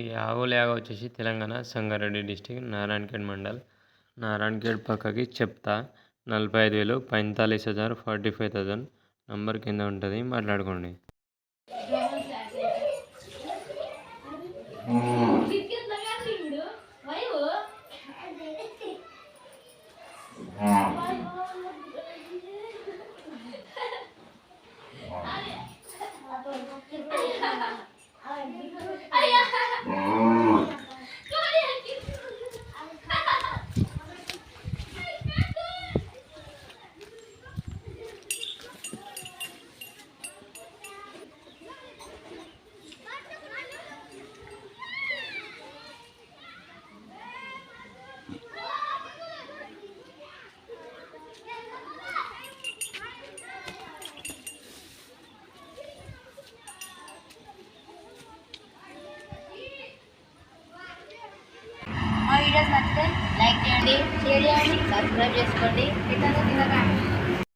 ఈ ఆవుల యాగ వచ్చేసి తెలంగాణ సంగారెడ్డి డిస్టిక్ నారాయణఖేడ్ మండల్. నారాయణఖేడ్ పక్కకి చెప్తా. నలభై ఐదు వేలు పైంతాలీస్ హజార్ ఫార్టీ ఫైవ్ థౌజండ్ నంబర్ కింద ఉంటుంది మాట్లాడుకోండి. వీడియోస్ నచ్చితే లైక్ చేయండి షేర్ చేయండి సబ్స్క్రైబ్ చేసుకోండి ఇతను తినకండి